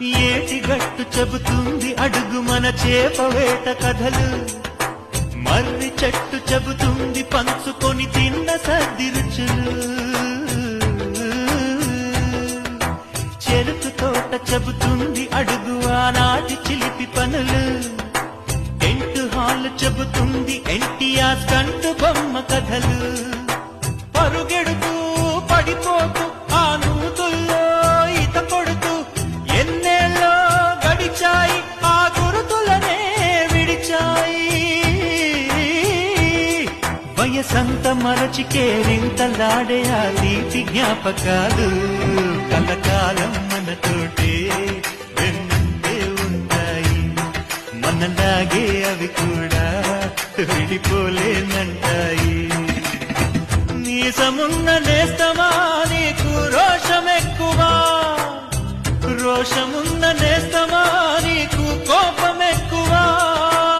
ఏటి గట్టు చెబుతుంది అడుగు మన చేపవేట కథలు. మర్రి చెట్టు చెబుతుంది పంచుకొని తిన్న సర్ది రుచులు. చెరుకు తోట చెబుతుంది అడుగు ఆనాటి చిలిపి పనులు. ఎంటు హాల్ చెబుతుంది ఎన్టీఆర్ కంటు బొమ్మ కథలు. పరుగెడు సంత మరచి కేరింతలాడే ఆ తీపి జ్ఞాపకాలు కలకాలం మనతోటే వెన్నంటే ఉంటాయి. మనలాగే అవి కూడా విడిపోలేనంటాయి. నీ సమున్న నేస్తమా నీకు రోషం ఎక్కువా రోషమున్న నేస్తమా